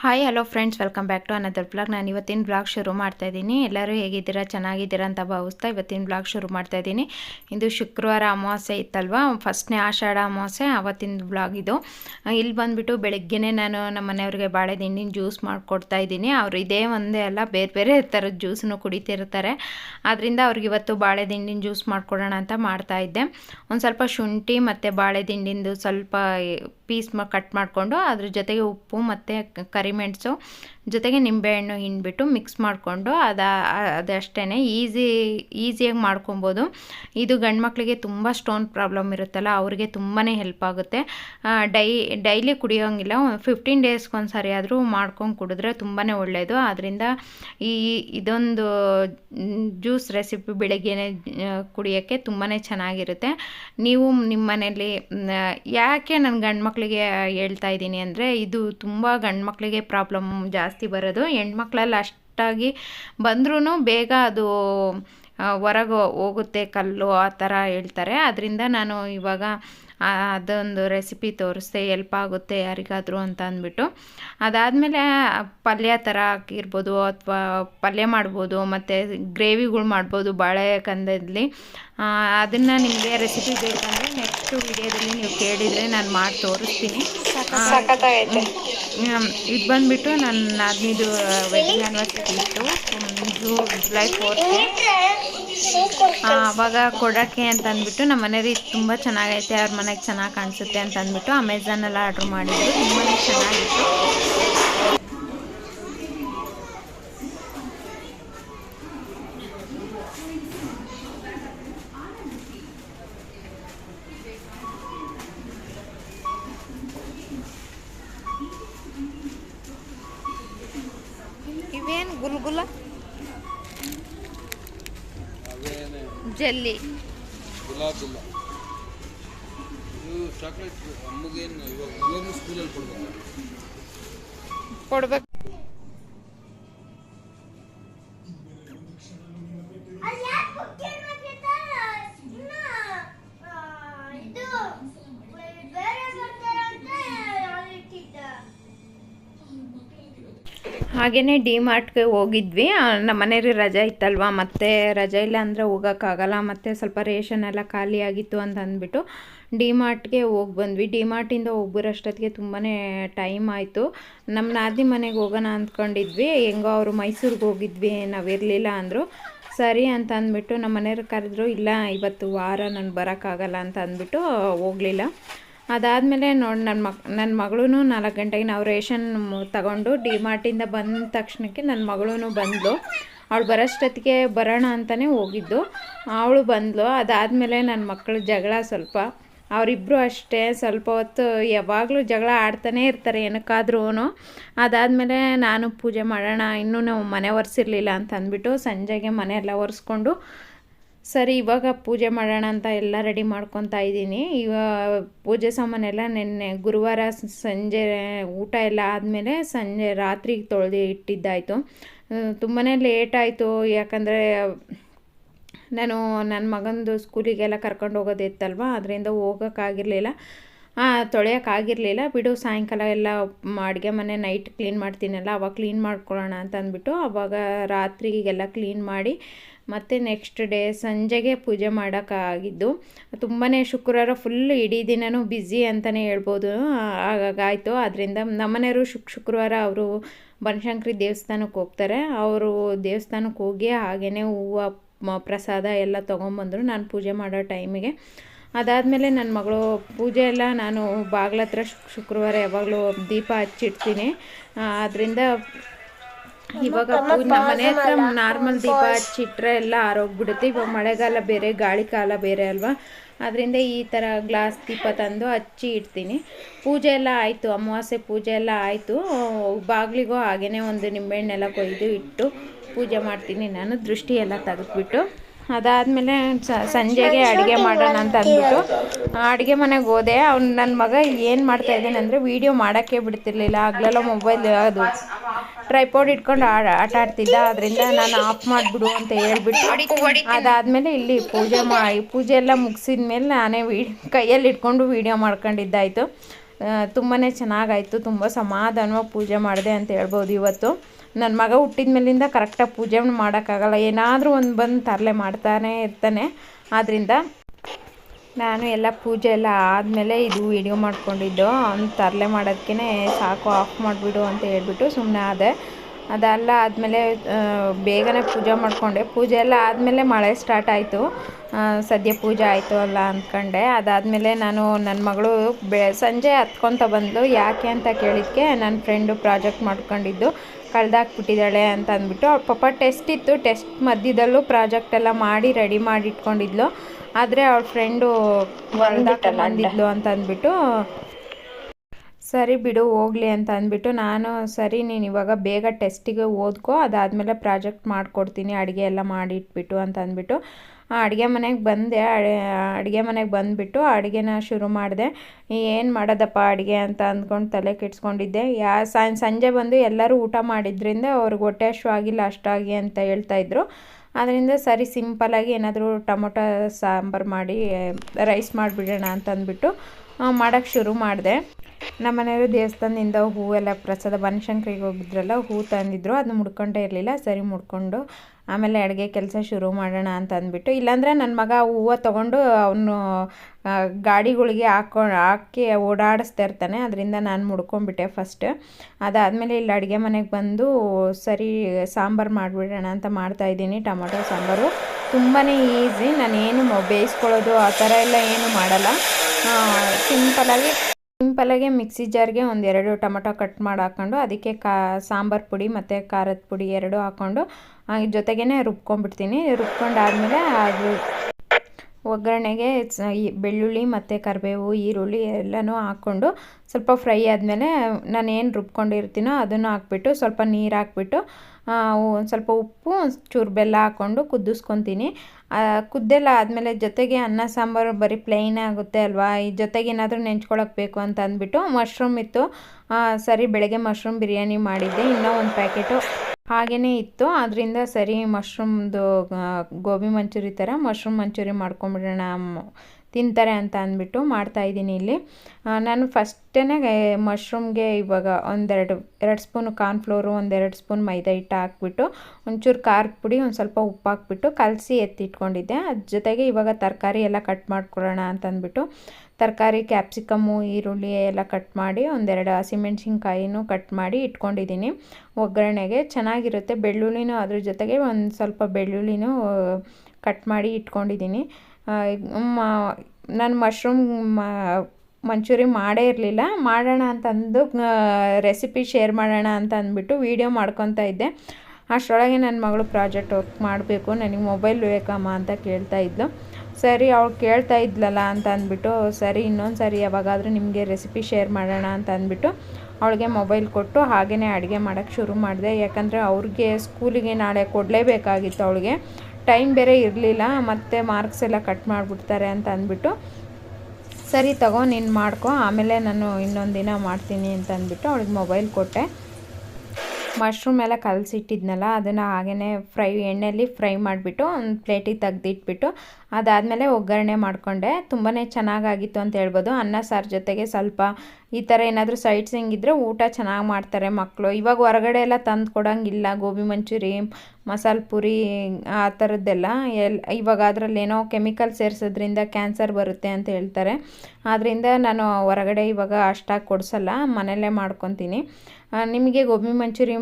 Hi hello friends welcome back to another blog ನಾನು ಇವತ್ತಿನ blog ಶುರು ಮಾಡ್ತಾ ಇದ್ದೀನಿ ಎಲ್ಲರೂ ಹೇಗಿದ್ದೀರಾ? ಚೆನ್ನಾಗಿದ್ದೀರಾ ಅಂತ ಭಾವಿಸ್ತಾ ಇವತ್ತಿನ ಬ್ಲಾಗ್ ಶುರು ಮಾಡ್ತಾ ಇದ್ದೀನಿ ಇದು ಶುಕ್ರವಾರ ಅಮಾವಾಸ್ಯೆ ಇತ್ತಲ್ವಾ? ಫಸ್ಟ್ನೇ ಆಷಾಢ ಅಮಾವಾಸ್ಯೆ ಆವತ್ತಿನ ಬ್ಲಾಗ್ ಇದು. ಇಲ್ಲಿ ಬಂದುಬಿಟ್ಟು ಬೆಳಗ್ಗೆನೇ ನಾನು ನಮ್ಮ ಮನೆಯವ್ರಿಗೆ ಬಾಳೆ ದಿಂಡಿನ ಜ್ಯೂಸ್ ಮಾಡಿಕೊಡ್ತಾ ಇದ್ದೀನಿ ಅವರು ಇದೇ ಒಂದೇ ಅಲ್ಲ, ಬೇರೆ ಬೇರೆ ಥರದ ಜ್ಯೂಸನ್ನು ಕುಡಿತಿರ್ತಾರೆ. ಆದ್ದರಿಂದ ಅವ್ರಿಗೆ ಇವತ್ತು ಬಾಳೆ ಜ್ಯೂಸ್ ಮಾಡಿಕೊಡೋಣ ಅಂತ ಮಾಡ್ತಾ ಇದ್ದೆ. ಒಂದು ಸ್ವಲ್ಪ ಶುಂಠಿ ಮತ್ತು ಬಾಳೆ ದಿಂಡಿಂದು ಸ್ವಲ್ಪ ಪೀಸ್ ಕಟ್ ಮಾಡಿಕೊಂಡು ಅದ್ರ ಜೊತೆಗೆ ಉಪ್ಪು ಮತ್ತು so ಜೊತೆಗೆ ನಿಂಬೆಹಣ್ಣು ಹಿಂಡ್ಬಿಟ್ಟು ಮಿಕ್ಸ್ ಮಾಡಿಕೊಂಡು ಅದ ಅದಷ್ಟೇ ಈಸಿ ಈಸಿಯಾಗಿ ಮಾಡ್ಕೊಬೋದು. ಇದು ಗಂಡು ಮಕ್ಕಳಿಗೆ ತುಂಬ ಸ್ಟೋನ್ ಪ್ರಾಬ್ಲಮ್ ಇರುತ್ತಲ್ಲ, ಅವರಿಗೆ ತುಂಬಾ ಹೆಲ್ಪ್ ಆಗುತ್ತೆ. ಡೈ, ಡೈಲಿ ಕುಡಿಯೋಂಗಿಲ್ಲ ಫಿಫ್ಟೀನ್ ಡೇಸ್ಗೊಂದು ಸಾರಿ ಆದರೂ ಮಾಡ್ಕೊಂಡು ಕುಡಿದ್ರೆ ತುಂಬಾ ಒಳ್ಳೆಯದು ಆದ್ದರಿಂದ ಈ, ಇದೊಂದು ಜ್ಯೂಸ್ ರೆಸಿಪಿ ಬೆಳಗ್ಗೆನೆ ಕುಡಿಯೋಕ್ಕೆ ತುಂಬಾ ಚೆನ್ನಾಗಿರುತ್ತೆ. ನೀವು ನಿಮ್ಮ ಮನೇಲಿ ಯಾಕೆ ನಾನು ಗಂಡು ಮಕ್ಕಳಿಗೆ ಹೇಳ್ತಾ ಇದ್ದೀನಿ ಅಂದರೆ, ಇದು ತುಂಬ ಗಂಡು ಮಕ್ಕಳಿಗೆ ಪ್ರಾಬ್ಲಮ್ ಜಾಸ್ತಿ ಬರೋದು. ಹೆಣ್ಮಕ್ಳಲ್ಲಿ ಅಷ್ಟಾಗಿ ಬಂದ್ರೂ ಬೇಗ ಅದು ಹೊರಗೆ ಹೋಗುತ್ತೆ ಕಲ್ಲು ಆ ಥರ ಹೇಳ್ತಾರೆ. ಅದರಿಂದ ನಾನು ಇವಾಗ ಅದೊಂದು ರೆಸಿಪಿ ತೋರಿಸ್ದೆ ಎಲ್ಪ್ ಆಗುತ್ತೆ ಯಾರಿಗಾದರೂ ಅಂತ ಅಂದ್ಬಿಟ್ಟು. ಅದಾದಮೇಲೆ ಪಲ್ಯ ಥರ ಹಾಕಿರ್ಬೋದು ಅಥವಾ ಪಲ್ಯ ಮಾಡ್ಬೋದು ಮತ್ತು ಗ್ರೇವಿಗಳು ಮಾಡ್ಬೋದು ಬಾಳೆಕಂದಲ್ಲಿ ಅದನ್ನು ನಿಮಗೆ ರೆಸಿಪಿ ಬೇಕಂದರೆ ನೆಕ್ಸ್ಟ್ ವಿಡಿಯೋದಲ್ಲಿ ನೀವು ಕೇಳಿದರೆ ನಾನು ಮಾಡಿ ತೋರಿಸ್ತೀನಿ. ಇದು ಬಂದುಬಿಟ್ಟು ನನ್ನ ಹದಿನೈದು ವೆಡ್ಡಿಂಗ್ ಆ್ಯನಿವರ್ಸರಿ ಇತ್ತು. ಜುಲೈ ಫೋರ್ತ್ಗೆ ಅವಾಗ ಕೊಡೋಕ್ಕೆ ಅಂತಂದ್ಬಿಟ್ಟು ನಮ್ಮ ಮನೇಲಿ ತುಂಬ ಚೆನ್ನಾಗೈತೆ ಅವ್ರ ಮನೆಗೆ ಚೆನ್ನಾಗಿ ಕಾಣಿಸುತ್ತೆ ಅಂತ ಅಂದ್ಬಿಟ್ಟು ಅಮೆಝಾನೆಲ್ಲ ಆರ್ಡ್ರ್ ಮಾಡಿದ್ರು ತುಂಬಾ ಚೆನ್ನಾಗಿತ್ತು. ಇವೇನು ಗುಲ್ಗುಲ? ಜಲ್ಲಿ. ಗುಲಾಬ್. ಚಾಕ್ಲೇಟ್ ಅಮ್ಮಗೇನು ಇವಾಗ ಸ್ಕೂಲಲ್ಲಿ ಕೊಡ್ಬೇಕು. ಕೊಡ್ಬೇಕು. ಹಾಗೆಯೇ ಡಿ ಮಾರ್ಟ್ಗೆ ಹೋಗಿದ್ವಿ. ನಮ್ಮ ಮನೇಲಿ ರಜೆ ಇತ್ತಲ್ವ? ಮತ್ತು ರಜೆ ಇಲ್ಲ ಅಂದರೆ ಹೋಗೋಕ್ಕಾಗಲ್ಲ. ಮತ್ತು ಸ್ವಲ್ಪ ರೇಷನ್ ಎಲ್ಲ ಖಾಲಿ ಆಗಿತ್ತು ಅಂತ ಅಂದ್ಬಿಟ್ಟು ಡಿ ಮಾರ್ಟ್ಗೆ ಹೋಗಿ ಬಂದ್ವಿ. ಡಿ ಮಾರ್ಟಿಂದ ಹೋಗ್ಬರೋಷ್ಟೊತ್ತಿಗೆ ತುಂಬಾ ಟೈಮ್ ಆಯಿತು. ನಮ್ಮ ನಾದಿ ಮನೆಗೆ ಹೋಗೋಣ ಅಂದ್ಕೊಂಡಿದ್ವಿ. ಹೆಂಗೋ ಅವರು ಮೈಸೂರಿಗೆ ಹೋಗಿದ್ವಿ. ನಾವಿರಲಿಲ್ಲ ಅಂದರು. ಸರಿ ಅಂತ ಅಂದ್ಬಿಟ್ಟು ನಮ್ಮ ಮನೆಯವ್ರು ಕರೆದ್ರು, ಇಲ್ಲ, ಇವತ್ತು ವಾರ ನಾನು ಬರೋಕ್ಕಾಗಲ್ಲ ಅಂತ ಅಂದ್ಬಿಟ್ಟು ಹೋಗಲಿಲ್ಲ. ಅದಾದಮೇಲೆ ನೋಡಿ ನನ್ನ ಮಕ್ ನನ್ನ ಮಗಳೂ ನಾಲ್ಕು ಗಂಟೆಗೆ ನಾವು ರೇಷನ್ ತಗೊಂಡು ಡಿ ಮಾರ್ಟಿಂದ ಬಂದ ತಕ್ಷಣಕ್ಕೆ ನನ್ನ ಮಗಳೂ ಬಂದಳು ಅವಳು ಬರೋಷ್ಟೊತ್ತಿಗೆ ಬರೋಣ ಅಂತಲೇ ಹೋಗಿದ್ದು. ಅವಳು ಬಂದಳು ಅದಾದಮೇಲೆ ನನ್ನ ಮಕ್ಕಳು ಜಗಳ ಸ್ವಲ್ಪ. ಅವರಿಬ್ಬರು ಅಷ್ಟೇ, ಸ್ವಲ್ಪ ಹೊತ್ತು ಯಾವಾಗಲೂ ಜಗಳ ಆಡ್ತಾನೇ ಇರ್ತಾರೆ ಏನಕ್ಕಾದ್ರೂ ಅದಾದಮೇಲೆ ನಾನು ಪೂಜೆ ಮಾಡೋಣ, ಇನ್ನೂ ನಾವು ಮನೆ ಒರೆಸಿರ್ಲಿಲ್ಲ ಅಂತ ಅಂದ್ಬಿಟ್ಟು ಸಂಜೆಗೆ ಮನೆಯೆಲ್ಲ ಒರೆಸ್ಕೊಂಡು ಸರಿ, ಇವಾಗ ಪೂಜೆ ಮಾಡೋಣ ಅಂತ ಎಲ್ಲ ರೆಡಿ ಮಾಡ್ಕೊತಾ ಇದ್ದೀನಿ. ಇವಾಗ ಪೂಜೆ ಸಾಮಾನೆಲ್ಲ ನಿನ್ನೆ ಗುರುವಾರ ಸಂಜೆ ಊಟ ಎಲ್ಲ ಆದಮೇಲೆ ಸಂಜೆ ರಾತ್ರಿಗೆ ತೊಳೆದು ಇಟ್ಟಿದ್ದಾಯಿತು. ತುಂಬಾ ಲೇಟ್ ಆಯಿತು. ಯಾಕಂದರೆ ನಾನು ನನ್ನ ಮಗಂದು ಸ್ಕೂಲಿಗೆಲ್ಲ ಕರ್ಕೊಂಡು ಹೋಗೋದಿತ್ತಲ್ವ? ಅದರಿಂದ ಹೋಗೋಕ್ಕಾಗಿರಲಿಲ್ಲ. ತೊಳೆಯೋಕ್ಕಾಗಿರಲಿಲ್ಲ. ಬಿಡು, ಸಾಯಂಕಾಲ ಎಲ್ಲ ಅಡುಗೆ ಮನೆ ನೈಟ್ ಕ್ಲೀನ್ ಮಾಡ್ತೀನಲ್ಲ, ಅವಾಗ ಕ್ಲೀನ್ ಮಾಡ್ಕೊಳ್ಳೋಣ ಅಂತ ಅಂದ್ಬಿಟ್ಟು ಅವಾಗ ರಾತ್ರಿಗೆಲ್ಲ ಕ್ಲೀನ್ ಮಾಡಿ ಮತ್ತು ನೆಕ್ಸ್ಟ್ ಡೇ ಸಂಜೆಗೆ ಪೂಜೆ ಮಾಡೋಕ್ಕಾಗಿದ್ದು. ತುಂಬಾ ಶುಕ್ರವಾರ ಫುಲ್ ಇಡೀ ದಿನವೂ ಬ್ಯುಸಿ ಅಂತಲೇ ಹೇಳ್ಬೋದು. ಹಾಗಾಗಾಯಿತು ಅದರಿಂದ ನಮ್ಮನೆಯವರು ಶುಕ್, ಶುಕ್ರವಾರ ಅವರು ಬನಶಂಕರಿ ದೇವಸ್ಥಾನಕ್ಕೆ ಹೋಗ್ತಾರೆ. ಅವರು ದೇವಸ್ಥಾನಕ್ಕೆ ಹೋಗಿ ಹಾಗೇ ಹೂವು ಪ್ರಸಾದ ಎಲ್ಲ ತೊಗೊಂಬಂದರು ನಾನು ಪೂಜೆ ಮಾಡೋ ಟೈಮಿಗೆ ಅದಾದಮೇಲೆ ನನ್ನ ಮಗಳು ಪೂಜೆ ಎಲ್ಲ ನಾನು ಬಾಗ್ಲ ಹತ್ರ ಶುಕ್ರವಾರ ಯಾವಾಗಲೂ ದೀಪ ಹಚ್ಚಿಡ್ತೀನಿ. ಅದರಿಂದ ಇವಾಗ ಮನೆ ಹತ್ರ ನಾರ್ಮಲ್ ದೀಪ ಹಚ್ಚಿಟ್ರೆ ಎಲ್ಲ ಆರೋಗ್ಬಿಡುತ್ತೆ. ಇವಾಗ ಮಳೆಗಾಲ ಬೇರೆ ಗಾಳಿ ಕಾಲ ಬೇರೆ ಅಲ್ವಾ? ಅದರಿಂದ ಈ ಥರ ಗ್ಲಾಸ್ ದೀಪ ತಂದು ಹಚ್ಚಿ ಇಡ್ತೀನಿ. ಪೂಜೆ ಎಲ್ಲ ಆಯಿತು ಅಮಾವಾಸ್ಯೆ ಪೂಜೆ ಎಲ್ಲ ಆಯಿತು. ಬಾಗಿಲಿಗೂ ಹಾಗೇ ಒಂದು ನಿಂಬೆಹಣ್ಣೆಲ್ಲ ಕೊಯ್ದು ಇಟ್ಟು ಪೂಜೆ ಮಾಡ್ತೀನಿ ನಾನು. ದೃಷ್ಟಿ ಎಲ್ಲ ತೆಗೆದ್ಬಿಟ್ಟು. ಅದಾದಮೇಲೆ ಸಂಜೆಗೆ ಅಡುಗೆ ಮಾಡೋಣ ಅಂತ ಅಂದ್ಬಿಟ್ಟು. ಅಡುಗೆ ಮನೆಗೆ ಹೋದೆ. ಅವ್ನು ನನ್ನ ಮಗ ಏನು ಮಾಡ್ತಾ ಇದ್ದಾನೆ ಅಂದರೆ ವೀಡಿಯೋ ಮಾಡೋಕ್ಕೆ ಬಿಡ್ತಿರ್ಲಿಲ್ಲ. ಆಗಲೆಲ್ಲ ಮೊಬೈಲ್ ಅದು. ಟ್ರೈಪೋಡ್ ಇಟ್ಕೊಂಡು ಆಟ ಆಡ್ತಿದ್ದ. ಅದರಿಂದ ನಾನು ಆಫ್ ಮಾಡಿಬಿಡು ಅಂತ ಹೇಳ್ಬಿಟ್ಟು ಅದಾದಮೇಲೆ ಇಲ್ಲಿ ಪೂಜೆ ಮಾಡಿ ಪೂಜೆ ಎಲ್ಲ ಮುಗಿಸಿದ ಮೇಲೆ ನಾನೇ ವಿ ಕೈಯಲ್ಲಿ ಇಟ್ಕೊಂಡು ವೀಡಿಯೋ ಮಾಡ್ಕೊಂಡಿದ್ದಾಯಿತು. ತುಂಬಾ ಚೆನ್ನಾಗಾಯಿತು. ತುಂಬ ಸಮಾಧಾನವಾಗಿ ಪೂಜೆ ಮಾಡಿದೆ ಅಂತ ಹೇಳ್ಬೋದು ಇವತ್ತು. ನನ್ನ ಮಗ ಹುಟ್ಟಿದ ಮೇಲಿಂದ ಕರೆಕ್ಟಾಗಿ ಪೂಜೆ ಮಾಡೋಕ್ಕಾಗಲ್ಲ. ಏನಾದರೂ ಒಂದು ಬಂದು ತರಲೆ ಮಾಡ್ತಾನೆ ಇರ್ತಾನೆ. ಆದ್ದರಿಂದ ನಾನು ಎಲ್ಲ ಪೂಜೆ ಎಲ್ಲ ಆದಮೇಲೆ ಇದು ವಿಡಿಯೋ ಮಾಡ್ಕೊಂಡಿದ್ದು. ಅವ್ನು ತರಲೆ ಮಾಡೋದಕ್ಕೇ ಸಾಕು ಆಫ್ ಮಾಡಿಬಿಡು ಅಂತ ಹೇಳ್ಬಿಟ್ಟು ಸುಮ್ಮನೆ ಆದೆ. ಅದೆಲ್ಲ ಆದಮೇಲೆ ಬೇಗನೆ ಪೂಜೆ ಮಾಡಿಕೊಂಡೆ. ಪೂಜೆ ಎಲ್ಲ ಆದಮೇಲೆ ಮಳೆ ಸ್ಟಾರ್ಟ್ ಆಯಿತು. ಸದ್ಯ ಪೂಜೆ ಆಯಿತು ಅಲ್ಲ ಅಂದ್ಕೊಂಡೆ ಅದಾದಮೇಲೆ ನಾನು ನನ್ನ ಮಗಳು ಬೆ, ಸಂಜೆ ಹತ್ಕೊತ ಬಂದು ಯಾಕೆ ಅಂತ ಕೇಳಿದ್ದಕ್ಕೆ ನನ್ನ ಫ್ರೆಂಡು ಪ್ರಾಜೆಕ್ಟ್ ಮಾಡ್ಕೊಂಡಿದ್ದು. ಕಳ್ದಾಕ್ಬಿಟ್ಟಿದ್ದಾಳೆ ಅಂತ ಅಂದ್ಬಿಟ್ಟು. ಅವ್ರ ಪಾಪ ಟೆಸ್ಟ್ ಇತ್ತು. ಟೆಸ್ಟ್ ಮಧ್ಯದಲ್ಲೂ ಪ್ರಾಜೆಕ್ಟ್ ಎಲ್ಲ ಮಾಡಿ ರೆಡಿ ಮಾಡಿ ಇಟ್ಕೊಂಡಿದ್ಲು. ಆದರೆ ಅವ್ರ ಫ್ರೆಂಡು ಬಂದಿದ್ಲು ಅಂತ ಅಂದ್ಬಿಟ್ಟು ಸರಿ ಬಿಡು ಹೋಗ್ಲಿ ಅಂತ ಅಂದ್ಬಿಟ್ಟು ನಾನು ಸರಿ ನೀನು ಇವಾಗ ಬೇಗ ಟೆಸ್ಟಿಗೆ ಓದ್ಕೋ ಅದಾದಮೇಲೆ ಪ್ರಾಜೆಕ್ಟ್ ಮಾಡಿಕೊಡ್ತೀನಿ ಅಡುಗೆ ಎಲ್ಲ ಮಾಡಿಟ್ಬಿಟ್ಟು ಅಂತ ಅಂದ್ಬಿಟ್ಟು ಅಡುಗೆ ಮನೆಗೆ ಬಂದೆ ಅಡುಗೆ ಮನೆಗೆ ಬಂದುಬಿಟ್ಟು ಅಡುಗೆನ ಶುರು ಮಾಡಿದೆ. ಏನು ಮಾಡೋದಪ್ಪ ಅಡುಗೆ ಅಂತ ಅಂದ್ಕೊಂಡು ತಲೆ ಕೆಡ್ಸ್ಕೊಂಡಿದ್ದೆ. ಯಾ ಸಂಜೆ ಬಂದು ಎಲ್ಲರೂ ಊಟ ಮಾಡಿದ್ರಿಂದ ಅವ್ರಿಗೆ ಹೊಟ್ಟೆ ಆಗಿಲ್ಲ ಅಷ್ಟಾಗಿ ಅಂತ ಹೇಳ್ತಾಯಿದ್ರು ಅದರಿಂದ ಸರಿ ಸಿಂಪಲಾಗಿ ಏನಾದರೂ ಟೊಮೊಟೊ ಸಾಂಬಾರು ಮಾಡಿ ರೈಸ್ ಮಾಡಿಬಿಡೋಣ ಅಂತ ಅಂದ್ಬಿಟ್ಟು ಮಾಡೋಕ್ಕೆ ಶುರು ಮಾಡಿದೆ. ನಮ್ಮ ಮನೆಯವರು ದೇವಸ್ಥಾನದಿಂದ ಹೂವೆಲ್ಲ ಪ್ರಸಾದ, ಬನಶಂಕರಿಗೆ ಹೋಗಿದ್ರಲ್ಲ, ಹೂ ತಂದಿದ್ರು. ಅದನ್ನ ಮುಡ್ಕೊಂಡೇ ಇರಲಿಲ್ಲ. ಸರಿ ಮುಡ್ಕೊಂಡು ಆಮೇಲೆ ಅಡುಗೆ ಕೆಲಸ ಶುರು ಮಾಡೋಣ ಅಂತ ಅಂದ್ಬಿಟ್ಟು, ಇಲ್ಲಾಂದರೆ ನನ್ನ ಮಗ ಹೂವು ತೊಗೊಂಡು ಅವನು ಗಾಡಿಗಳಿಗೆ ಹಾಕೊಂಡು ಹಾಕಿ ಓಡಾಡಿಸ್ತಾ ಇರ್ತಾನೆ. ಅದರಿಂದ ನಾನು ಮುಡ್ಕೊಂಡ್ಬಿಟ್ಟೆ ಫಸ್ಟ್ ಅದಾದಮೇಲೆ ಇಲ್ಲಿ ಅಡುಗೆ ಮನೆಗೆ ಬಂದು ಸರಿ, ಸಾಂಬಾರು ಮಾಡಿಬಿಡೋಣ ಅಂತ ಮಾಡ್ತಾಯಿದ್ದೀನಿ ಟೊಮೊಟೊ, ಸಾಂಬಾರು ತುಂಬಾ ಈಸಿ ನಾನೇನು ಬೇಯಿಸ್ಕೊಳ್ಳೋದು ಆ ಥರ ಎಲ್ಲ ಏನು ಮಾಡಲ್ಲ. ಸಿಂಪಲಾಗಿ ಸಿಂಪಲಾಗಿ ಮಿಕ್ಸಿ ಜಾರ್ಗೆ ಒಂದೆರಡು ಟೊಮೊಟೊ ಕಟ್ ಮಾಡಿ ಹಾಕ್ಕೊಂಡು ಅದಕ್ಕೆ ಕಾ, ಸಾಂಬಾರು ಪುಡಿ ಮತ್ತು ಖಾರದ ಪುಡಿ ಎರಡು ಹಾಕ್ಕೊಂಡು ಜೊತೆಗೇ ರುಬ್ಕೊಂಡ್ಬಿಡ್ತೀನಿ. ರುಬ್ಕೊಂಡಾದಮೇಲೆ ಅದು ಒಗ್ಗರಣೆಗೆ ಬೆಳ್ಳುಳ್ಳಿ ಮತ್ತು ಕರಿಬೇವು, ಈರುಳ್ಳಿ ಎಲ್ಲನೂ ಹಾಕ್ಕೊಂಡು ಸ್ವಲ್ಪ ಫ್ರೈ ಆದಮೇಲೆ ನಾನೇನು ರುಬ್ಕೊಂಡಿರ್ತೀನೋ ಅದನ್ನು ಹಾಕ್ಬಿಟ್ಟು ಸ್ವಲ್ಪ ನೀರು ಹಾಕ್ಬಿಟ್ಟು ಒಂದು ಸ್ವಲ್ಪ ಉಪ್ಪು ಚೂರು ಬೆಲ್ಲ ಹಾಕ್ಕೊಂಡು ಕುದಿಸ್ಕೊತೀನಿ. ಕುದ್ದೆಲ್ಲ ಆದಮೇಲೆ ಜೊತೆಗೆ ಅನ್ನ ಸಾಂಬಾರು ಬರೀ ಪ್ಲೈನ್ ಆಗುತ್ತೆ ಅಲ್ವಾ? ಈ ಜೊತೆಗೆ ಏನಾದರೂ ನೆಂಚ್ಕೊಳಕ್ಕೆ ಬೇಕು ಅಂತ ಅಂದ್ಬಿಟ್ಟು ಮಶ್ರೂಮ್ ಇತ್ತು. ಸರಿ, ಬೆಳಗ್ಗೆ ಮಶ್ರೂಮ್ ಬಿರಿಯಾನಿ ಮಾಡಿದ್ದೆ. ಇನ್ನೂ ಒಂದು ಪ್ಯಾಕೆಟು ಹಾಗೇ ಇತ್ತು. ಅದರಿಂದ ಸರಿ ಮಶ್ರೂಮ್ದು ಗೋಬಿ ಮಂಚೂರಿ ಥರ ಮಶ್ರೂಮ್ ಮಂಚೂರಿ ಮಾಡ್ಕೊಂಬಿಡೋಣ ತಿಂತಾರೆ ಅಂತ ಅಂದ್ಬಿಟ್ಟು ಮಾಡ್ತಾಯಿದ್ದೀನಿ ಇಲ್ಲಿ. ನಾನು ಫಸ್ಟೇ ಮಶ್ರೂಮ್ಗೆ ಇವಾಗ ಒಂದೆರಡು, ಎರಡು ಸ್ಪೂನು ಕಾರ್ನ್ಫ್ಲೋರು ಒಂದೆರಡು ಸ್ಪೂನ್ ಮೈದಾ ಹಿಟ್ಟು ಹಾಕ್ಬಿಟ್ಟು, ಒಂಚೂರು ಖಾರದ ಪುಡಿ, ಒಂದು ಸ್ವಲ್ಪ ಉಪ್ಪು ಹಾಕ್ಬಿಟ್ಟು ಕಲಸಿ ಎತ್ತಿಟ್ಕೊಂಡಿದ್ದೆ. ಅದ್ರ ಜೊತೆಗೆ ಇವಾಗ ತರಕಾರಿ ಎಲ್ಲ ಕಟ್ ಮಾಡ್ಕೊಳ್ಳೋಣ ಅಂತ ಅಂದ್ಬಿಟ್ಟು ತರಕಾರಿ, ಕ್ಯಾಪ್ಸಿಕಮ್ಮು, ಈರುಳ್ಳಿ ಎಲ್ಲ ಕಟ್ ಮಾಡಿ ಒಂದೆರಡು ಹಸಿಮೆಣ್ಸಿನ್ಕಾಯಿನೂ ಕಟ್ ಮಾಡಿ ಇಟ್ಕೊಂಡಿದ್ದೀನಿ. ಒಗ್ಗರಣೆಗೆ ಚೆನ್ನಾಗಿರುತ್ತೆ. ಬೆಳ್ಳುಳ್ಳಿನೂ ಅದ್ರ ಜೊತೆಗೆ ಒಂದು ಸ್ವಲ್ಪ ಬೆಳ್ಳುಳ್ಳಿನೂ, ಕಟ್ ಮಾಡಿ ಇಟ್ಕೊಂಡಿದ್ದೀನಿ. ನಾನು ಮಶ್ರೂಮ್ ಮಂಚೂರಿ ಮಾಡೇ ಇರಲಿಲ್ಲ. ಮಾಡೋಣ ಅಂತಂದು ರೆಸಿಪಿ ಶೇರ್ ಮಾಡೋಣ ಅಂತ ಅಂದ್ಬಿಟ್ಟು ವೀಡಿಯೋ ಮಾಡ್ಕೊತಾ ಇದ್ದೆ. ಅಷ್ಟರೊಳಗೆ ನನ್ನ ಮಗಳು ಪ್ರಾಜೆಕ್ಟ್ ವರ್ಕ್ ಮಾಡಬೇಕು, ನನಗೆ ಮೊಬೈಲ್ ಬೇಕಮ್ಮ ಅಂತ ಕೇಳ್ತಾ ಇದ್ದು ಸರಿ, ಅವಳು ಕೇಳ್ತಾ ಇದ್ಲಲ್ಲ ಅಂತ ಅಂದ್ಬಿಟ್ಟು ಸರಿ ಇನ್ನೊಂದು ಸರಿ ಯಾವಾಗಾದರೂ ನಿಮಗೆ ರೆಸಿಪಿ ಶೇರ್ ಮಾಡೋಣ ಅಂತ ಅಂದ್ಬಿಟ್ಟು ಅವಳಿಗೆ ಮೊಬೈಲ್ ಕೊಟ್ಟು ಹಾಗೆಯೇ ಅಡುಗೆ ಮಾಡೋಕ್ಕೆ ಶುರು ಮಾಡಿದೆ. ಯಾಕಂದರೆ ಅವ್ರಿಗೆ ಸ್ಕೂಲಿಗೆ ನಾಳೆ ಕೊಡಲೇಬೇಕಾಗಿತ್ತು ಅವಳಿಗೆ. ಟೈಮ್ ಬೇರೆ ಇರಲಿಲ್ಲ, ಮತ್ತು ಮಾರ್ಕ್ಸ್ ಎಲ್ಲ ಕಟ್ ಮಾಡಿಬಿಡ್ತಾರೆ ಅಂತ ಅಂದ್ಬಿಟ್ಟು, ಸರಿ ತಗೋ, ನೀನು ಮಾಡ್ಕೊ, ಆಮೇಲೆ ನಾನು ಇನ್ನೊಂದು ದಿನ ಮಾಡ್ತೀನಿ ಅಂತ ಅಂದ್ಬಿಟ್ಟು ಅವಳಿಗೆ ಮೊಬೈಲ್ ಕೊಟ್ಟೆ. ಮಶ್ರೂಮ್ ಎಲ್ಲ ಕಲಸಿಟ್ಟಿದ್ನಲ್ಲ, ಅದನ್ನು ಹಾಗೇ ಫ್ರೈ ಎಣ್ಣೆಯಲ್ಲಿ ಫ್ರೈ ಮಾಡಿಬಿಟ್ಟು ಒಂದು ಪ್ಲೇಟಿಗೆ ತೆಗ್ದಿಟ್ಬಿಟ್ಟು ಅದಾದಮೇಲೆ ಒಗ್ಗರಣೆ ಮಾಡಿಕೊಂಡೆ. ತುಂಬಾ ಚೆನ್ನಾಗಾಗಿತ್ತು ಅಂತ ಹೇಳ್ಬೋದು. ಅನ್ನ, ಸಾರು ಜೊತೆಗೆ ಸ್ವಲ್ಪ ಈ ಥರ ಏನಾದರೂ ಸೈಡ್ಸ್ ಹಿಂಗಿದ್ರೆ ಊಟ ಚೆನ್ನಾಗಿ ಮಾಡ್ತಾರೆ ಮಕ್ಕಳು ಇವಾಗ ಹೊರಗಡೆ ಎಲ್ಲ ತಂದು ಕೊಡೋಂಗಿಲ್ಲ. ಗೋಬಿ ಮಂಚೂರಿ, ಮಸಾಲೆ ಪುರಿ, ಆ ಥರದ್ದೆಲ್ಲ ಎಲ್, ಇವಾಗ ಅದರಲ್ಲಿ ಏನೋ ಕೆಮಿಕಲ್ ಸೇರಿಸೋದ್ರಿಂದ ಕ್ಯಾನ್ಸರ್ ಬರುತ್ತೆ ಅಂತ ಹೇಳ್ತಾರೆ. ಆದ್ದರಿಂದ ನಾನು ಹೊರಗಡೆ ಇವಾಗ ಅಷ್ಟಾಗಿ ಕೊಡಿಸಲ್ಲ. ಮನೆಯಲ್ಲೇ ಮಾಡ್ಕೊತೀನಿ. ನಿಮಗೆ ಗೋಬಿ ಮಂಚೂರಿ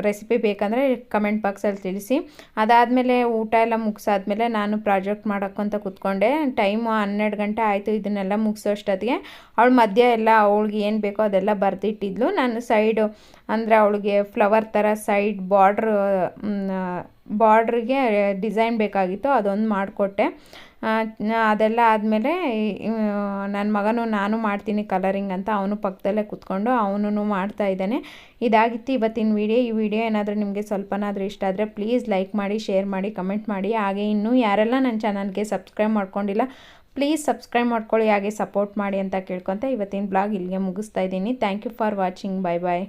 ರೆಸಿಪಿ ಬೇಕಂದರೆ ಕಮೆಂಟ್ ಬಾಕ್ಸಲ್ಲಿ ತಿಳಿಸಿ. ಅದಾದಮೇಲೆ ಊಟ ಎಲ್ಲ ಮುಗಿಸಾದ್ಮೇಲೆ ನಾನು ಪ್ರಾಜೆಕ್ಟ್ ಮಾಡೋಕ್ಕಂತ ಕೂತ್ಕೊಂಡೆ. ಟೈಮು ಹನ್ನೆರಡು ಗಂಟೆ ಆಯಿತು ಇದನ್ನೆಲ್ಲ ಮುಗಿಸೋಷ್ಟೊತ್ತಿಗೆ. ಅವಳು ಮಧ್ಯ ಎಲ್ಲ, ಅವಳಿಗೆ ಏನು ಬೇಕೋ ಅದೆಲ್ಲ ಬರೆದಿಟ್ಟಿದ್ಲು. ನಾನು ಸೈಡು ಅಂದರೆ ಅವಳಿಗೆ ಫ್ಲವರ್ ಥರ ಸೈಡ್ ಬಾರ್ಡ್ರ್ ಬಾರ್ಡ್ರಿಗೆ ಡಿಸೈನ್ ಬೇಕಾಗಿತ್ತು, ಅದೊಂದು ಮಾಡಿಕೊಟ್ಟೆ. ಅದೆಲ್ಲ ಆದಮೇಲೆ ನನ್ನ ಮಗನು ನಾನು ಮಾಡ್ತೀನಿ ಕಲರಿಂಗ್ ಅಂತ ಅವನು ಪಕ್ಕದಲ್ಲೇ ಕೂತ್ಕೊಂಡು ಅವನು ಮಾಡ್ತಾ ಇದ್ದಾನೆ. ಇದಾಗಿತ್ತು ಇವತ್ತಿನ ವಿಡಿಯೋ ಈ ವಿಡಿಯೋ ಏನಾದರೂ ನಿಮಗೆ ಸ್ವಲ್ಪನಾದರೂ ಇಷ್ಟ ಆದರೆ ಪ್ಲೀಸ್ ಲೈಕ್ ಮಾಡಿ ಶೇರ್ ಮಾಡಿ ಕಮೆಂಟ್ ಮಾಡಿ. ಹಾಗೆ ಇನ್ನೂ ಯಾರೆಲ್ಲ ನನ್ನ ಚಾನಲ್ಗೆ ಸಬ್ಸ್ಕ್ರೈಬ್ ಮಾಡ್ಕೊಂಡಿಲ್ಲ ಪ್ಲೀಸ್ ಸಬ್ಸ್ಕ್ರೈಬ್ ಮಾಡ್ಕೊಳ್ಳಿ, ಹಾಗೆ ಸಪೋರ್ಟ್ ಮಾಡಿ ಅಂತ ಕೇಳ್ಕೊತ ಇವತ್ತಿನ ಬ್ಲಾಗ್ ಇಲ್ಲಿಗೆ ಮುಗಿಸ್ತಾ ಇದ್ದೀನಿ. Thank you for watching bye bye